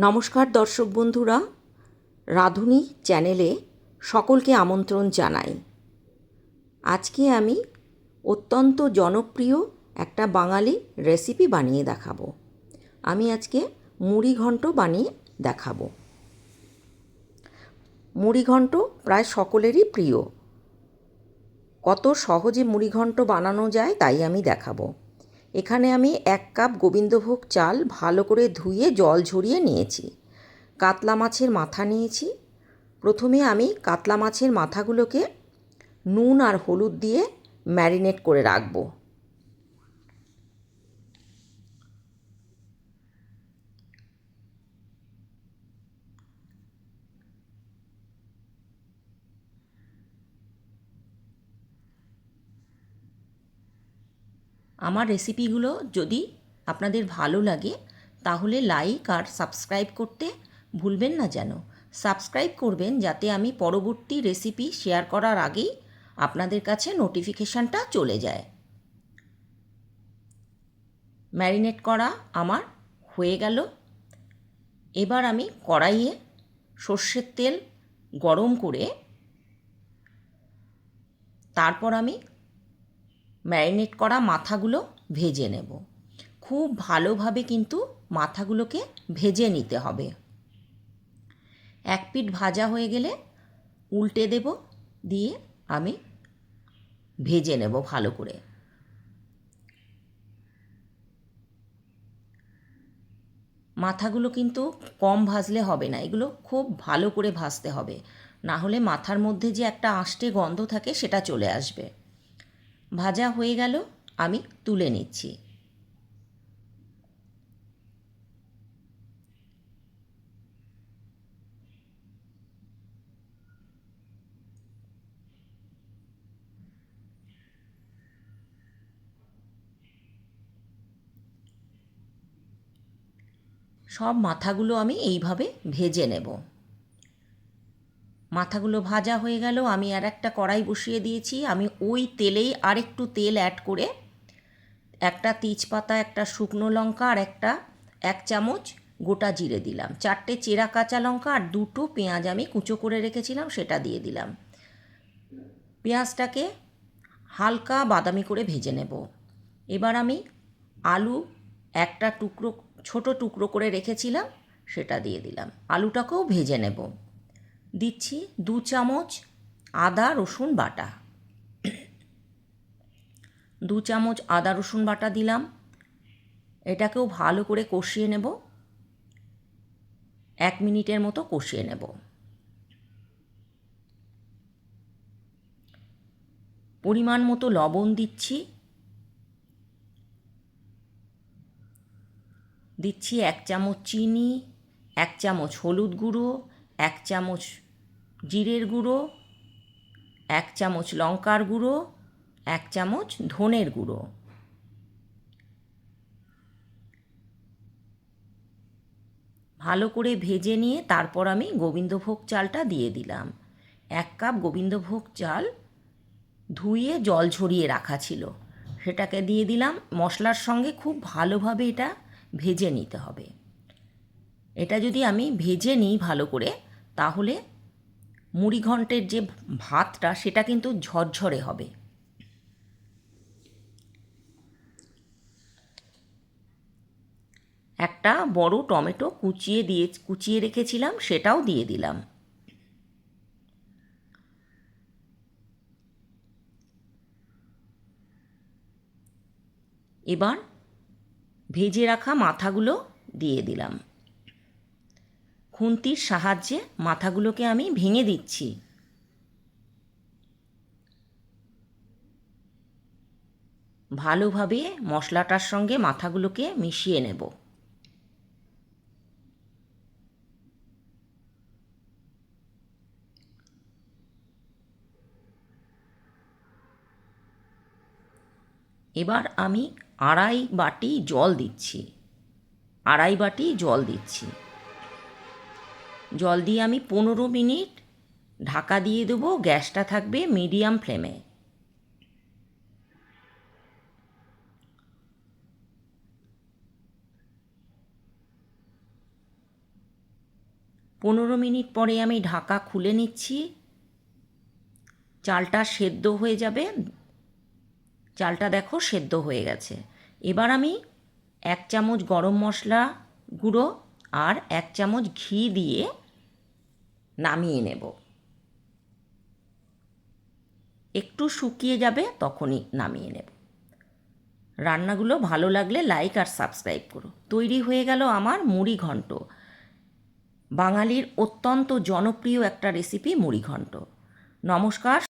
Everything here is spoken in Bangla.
নমস্কার দর্শক বন্ধুরা, রাঁধুনি চ্যানেলে সকলকে আমন্ত্রণ জানাই। আজকে আমি অত্যন্ত জনপ্রিয় একটা বাঙালি রেসিপি বানিয়ে দেখাবো। আমি আজকে মুড়ি ঘন্ট বানিয়ে দেখাবো। মুড়ি ঘন্ট প্রায় সকলেরই প্রিয়। কত সহজে মুড়ি ঘন্ট বানানো যায় তাই আমি দেখাবো। এখানে আমি এক কাপ গোবিন্দভোগ চাল ভালো করে ধুয়ে জল ঝরিয়ে নিয়েছি। কাতলা মাছের মাথা নিয়েছি। প্রথমে আমি কাতলা মাছের মাথাগুলোকে নুন আর হলুদ দিয়ে ম্যারিনেট করে রাখব। আমার রেসিপিগুলো যদি আপনাদের ভালো লাগে, তাহলে লাইক আর সাবস্ক্রাইব করতে ভুলবেন না যেন। সাবস্ক্রাইব করবেন যাতে আমি পরবর্তী রেসিপি শেয়ার করার আগেই আপনাদের কাছে নোটিফিকেশানটা চলে যায়। ম্যারিনেট করা আমার হয়ে গেল। এবার আমি কড়াইয়ে সর্ষের তেল গরম করে, তারপর আমি ম্যারিনেট করা মাথাগুলো ভেজে নেব। খুব ভালোভাবে কিন্তু মাথাগুলোকে ভেজে নিতে হবে। এক পিঠ ভাজা হয়ে গেলে উল্টে দেব, দিয়ে আমি ভেজে নেব ভালো করে। মাথাগুলো কিন্তু কম ভাজলে হবে না, এগুলো খুব ভালো করে ভাজতে হবে। না হলে মাথার মধ্যে যে একটা আষ্টে গন্ধ থাকে সেটা চলে আসবে। ভাজা হয়ে গেল আমি তুলে নিচ্ছি। সব মাথাগুলো আমি এইভাবে ভেজে নেব। মাথাগুলো ভাজা হয়ে গেল, আমি আর একটা কড়াই বসিয়ে দিয়েছি। আমি ওই তেলেই আরেকটু তেল অ্যাড করে একটা তেজপাতা, একটা শুকনো লঙ্কা আর একটা এক চামচ গোটা জিরে দিলাম। চারটে চেরা কাঁচা লঙ্কা আর দুটো পেঁয়াজ আমি কুচো করে রেখেছিলাম, সেটা দিয়ে দিলাম। পেঁয়াজটাকে হালকা বাদামি করে ভেজে নেব। এবার আমি আলু একটা টুকরো, ছোট টুকরো করে রেখেছিলাম, সেটা দিয়ে দিলাম। আলুটাকেও ভেজে নেব। দিচ্ছি দু চামচ আদা, রসুন বাটা। দু চামচ আদা, রসুন বাটা দিলাম। এটাকেও ভালো করে কষিয়ে নেব। এক মিনিটের মতো কষিয়ে নেব। পরিমাণ মতো লবণ দিচ্ছি। দিচ্ছি এক চামচ চিনি, এক চামচ হলুদ গুঁড়ো এক চামচ জিরের গুঁড়ো, এক চামচ লঙ্কার গুঁড়ো, এক চামচ ধনের গুঁড়ো। ভালো করে ভেজে নিয়ে তারপর আমি গোবিন্দভোগ চালটা দিয়ে দিলাম। এক কাপ গোবিন্দভোগ চাল ধুয়ে জল ঝরিয়ে রাখা ছিল। সেটাকে দিয়ে দিলাম। মশলার সঙ্গে খুব ভালোভাবে এটা ভেজে নিতে হবে। এটা যদি আমি ভেজে নিই ভালো করে তাহলে মুড়ি ঘন্টের যে ভাতটা, সেটা কিন্তু ঝরঝরে হবে। একটা বড় টমেটো কুচিয়ে দিয়ে, কুচিয়ে রেখেছিলাম, সেটাও দিয়ে দিলাম। এবার ভেজে রাখা মাথাগুলো দিয়ে দিলাম। খুন্তির সাহায্যে মাথাগুলোকে আমি ভেঙে দিচ্ছি। ভালোভাবে মশলাটার সঙ্গে মাথাগুলোকে মিশিয়ে নেব। এবার আমি আড়াই বাটি জল দিচ্ছি। আড়াই বাটি জল দিচ্ছি। জল দিয়ে আমি পনেরো মিনিট ঢাকা দিয়ে দেবো, গ্যাসটা থাকবে মিডিয়াম ফ্লেমে। পনেরো মিনিট পরে আমি ঢাকা খুলে নিচ্ছি। চালটা সেদ্ধ হয়ে যাবে। চালটা দেখো সেদ্ধ হয়ে গেছে। এবার আমি এক চামচ গরম মশলা গুঁড়ো আর এক চামচ ঘি দিয়ে নামিয়ে নেব। একটু শুকিয়ে যাবে তখনই নামিয়ে নেব। রান্নাগুলো ভালো লাগলে লাইক আর সাবস্ক্রাইব করো। তৈরি হয়ে গেল আমার মুড়ি ঘন্ট। বাঙালির অত্যন্ত জনপ্রিয় একটা রেসিপি মুড়ি ঘন্ট। নমস্কার